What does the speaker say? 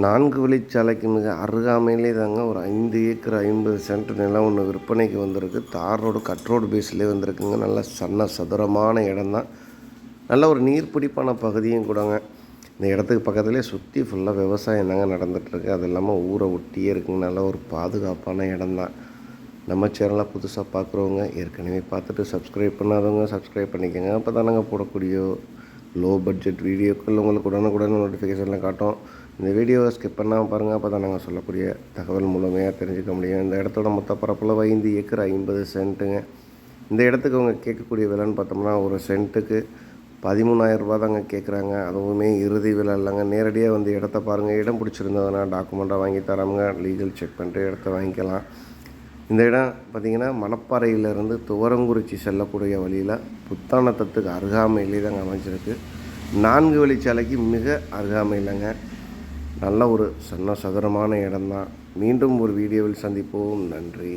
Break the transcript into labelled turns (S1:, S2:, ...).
S1: நான்கு வழிச்சாலைக்கு மிக அருகாமையிலே தாங்க ஒரு ஐந்து ஏக்கர் ஐம்பது சென்ட் நிலம் ஒன்று விற்பனைக்கு வந்திருக்கு. தார் ரோடு கட் ரோடு பேஸ்லேயே வந்திருக்குங்க. நல்ல சன்ன சதுரமான இடம் தான் நல்ல ஒரு நீர்ப்பிடிப்பான பகுதியும் கூடங்க. இந்த இடத்துக்கு பக்கத்துலேயே சுற்றி ஃபுல்லாக விவசாயம் தாங்க நடந்துகிட்ருக்கு அது இல்லாமல் ஊரை ஒட்டியே இருக்குங்க. நல்ல ஒரு பாதுகாப்பான இடம்தான். நம்ம சேனலாக புதுசாக பார்க்குறவங்க ஏற்கனவே பார்த்துட்டு சப்ஸ்கிரைப் பண்ணாதவங்க சப்ஸ்கிரைப் பண்ணிக்கோங்க. அப்போ தானங்க போடக்கூடிய லோ பட்ஜெட் வீடியோக்கள் உங்களுக்கு உடனுக்குடன் நோட்டிஃபிகேஷனில் காட்டும். இந்த வீடியோவை ஸ்கிப் பண்ணாமல் பாருங்கள் அப்போ தான் நாங்கள் சொல்லக்கூடிய தகவல் முழுமையாக தெரிஞ்சுக்க முடியும். இந்த இடத்தோட மொத்த பரப்பளவு ஐந்து ஏக்கர் ஐம்பது சென்ட்டுங்க. இந்த இடத்துக்கு அவங்க கேட்கக்கூடிய விலைன்னு பார்த்தோம்னா ஒரு சென்ட்டுக்கு பதிமூணாயிரம் ரூபா தாங்க கேட்குறாங்க அதுவுமே இறுதி விலை இல்லைங்க. நேரடியாக வந்து இடத்த பாருங்கள் இடம் பிடிச்சிருந்ததுன்னா டாக்குமெண்ட்டாக வாங்கி தராமங்க. லீகல் செக் பண்ணிட்டு இடத்த வாங்கிக்கலாம். இந்த இடம் பார்த்திங்கன்னா மணப்பாறையிலேருந்து துவரங்குறிச்சி செல்லக்கூடிய வழியில் புத்தானத்தத்துக்கு அருகாமையிலே தாங்க அமைஞ்சிருக்கு. நான்கு வழிச்சாலைக்கு மிக அருகாமையிலங்க. நல்ல ஒரு சன்ன சதுரமான இடம்தான். மீண்டும் ஒரு வீடியோவில் சந்திப்போம். நன்றி.